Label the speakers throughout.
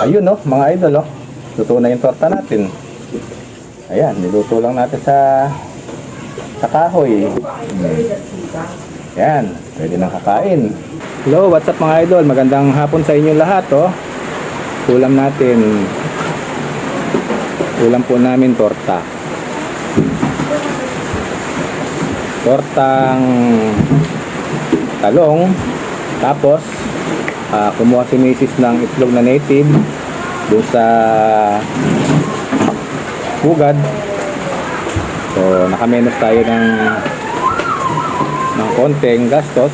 Speaker 1: Ayun no, mga idol oh. Luto na yung torta natin. Ayan, niluto lang natin sa sa kahoy. Hmm. Yan, pwede nang kakain. Hello, what's up mga idol? Magandang hapon sa inyo lahat oh. Ulam natin. Ulam po namin torta. Tortang talong. Tapos, ah, kumuha si Mrs. ng itlog na native doon sa hugad. So, nakamenos tayo ng ng konting gastos.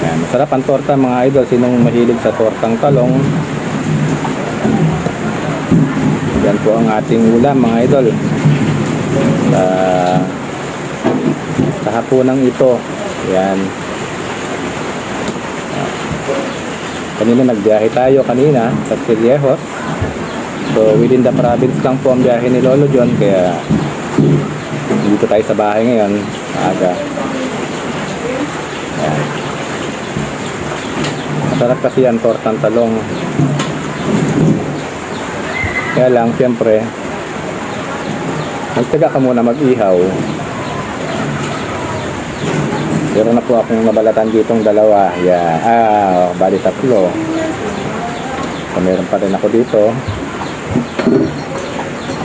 Speaker 1: Ayan, masarap ang torta mga idol. Sinong mahilig sa tortang talong? Yan po ang ating ulam mga idol. Sa, sa hapunang ito. Yan. Kanina nagbiyahe tayo kanina sa Cillejos. So within the province lang po ang biyahe ni Lolo John kaya dito tayo sa bahay ngayon aga. Ayan. Masarap kasi yan tortang talong. Kaya lang siyempre magtaga ka muna mag-ihaw. Meron na po akong nabalatan ditong dalawa. Yeah. Ah, bali tatlo. So, meron pa rin ako dito.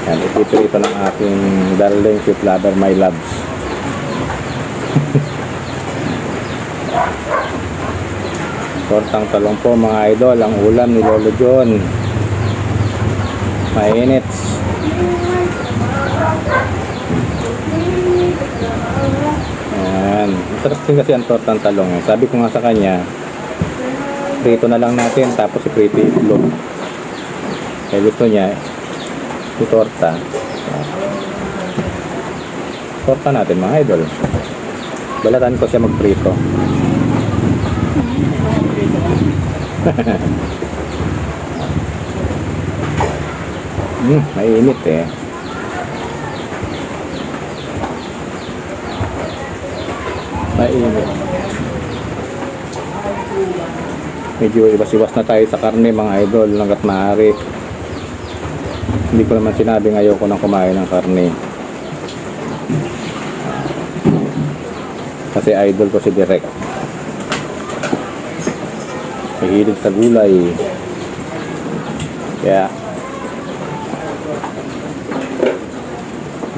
Speaker 1: Yan, ipiprito ng aking darling sweet lover, my loves. Tortang talong po mga idol, ang ulam ni Lolo John. Mainit. Ayan. Masarap din kasi ang tortang talong. eh. Sabi ko nga sa kanya, prito na lang natin tapos iprito yung itlog. Kaya gusto niya, yung torta. Torta natin mga idol. Balatan ko siya magprito. Hmm, mainit eh. Mainit. Medyo iwas-iwas na tayo sa karne mga idol hanggat maaari. Hindi ko naman sinabing ayoko nang kumain ng karne. Kasi idol ko si Direk. Mahilig sa gulay. Kaya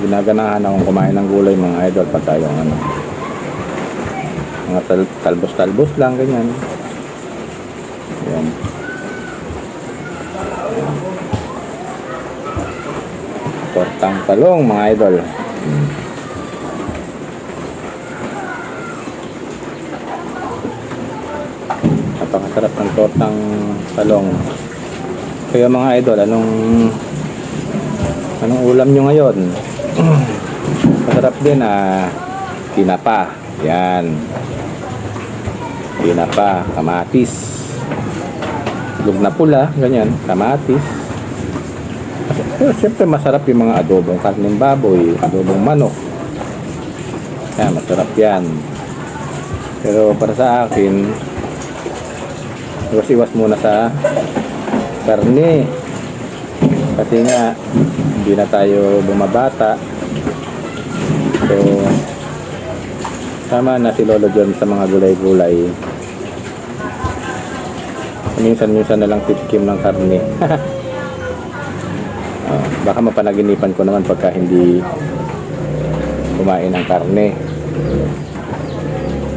Speaker 1: ginaganahan akong kumain ng gulay mga idol pag tayong ano mga tal- talbos-talbos lang ganyan. Yan tortang talong mga idol. Hmm. napakasarap ng tortang talong. Kaya mga idol anong anong ulam nyo ngayon? Masarap din ah tinapa yan. Tinapa kamatis. Lug na pula ganyan kamatis. Pero syempre masarap yung mga adobong karning baboy adobong manok. Yan masarap yan. Pero para sa akin iwas-iwas muna sa karne. Kasi nga hindi na tayo bumabata. So tama na si Lolo John sa mga gulay-gulay. Minsan-minsan na lang titikim ng karne. Ah, baka mapanaginipan ko naman pagka hindi kumain ng karne.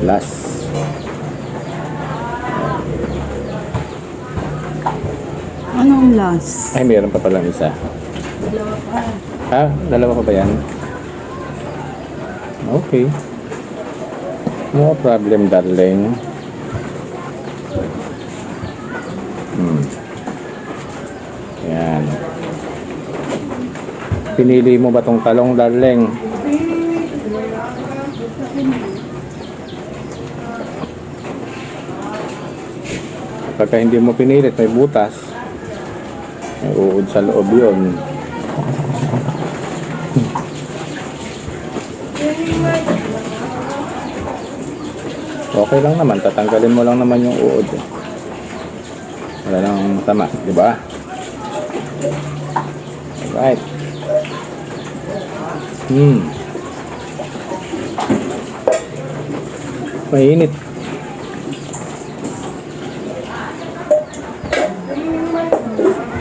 Speaker 1: Last.
Speaker 2: Anong last?
Speaker 1: ay meron pa palang isa. Ha? dalawa pa ba yan? okay no problem darling. Hmm. Yan. Pinili mo ba tong talong darling? pagka hindi mo pinilit may butas. May uod sa loob yun Okay lang naman, tatanggalin mo lang naman yung uod. Wala nang masama, di ba? Alright. Hmm. Mainit.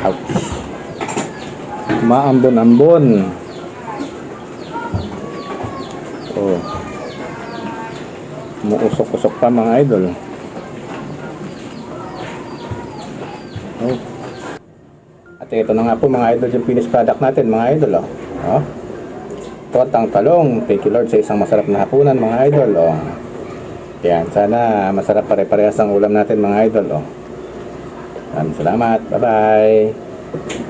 Speaker 1: Ouch. Maambon-ambon. Muusok-usok pa mga idol. Oh. At ito na nga po mga idol yung finished product natin mga idol oh. Oh. Tortang talong. Thank you Lord sa isang masarap na hapunan mga idol oh. Yan, sana masarap pare-parehas ang ulam natin mga idol oh. Maraming salamat. Bye-bye.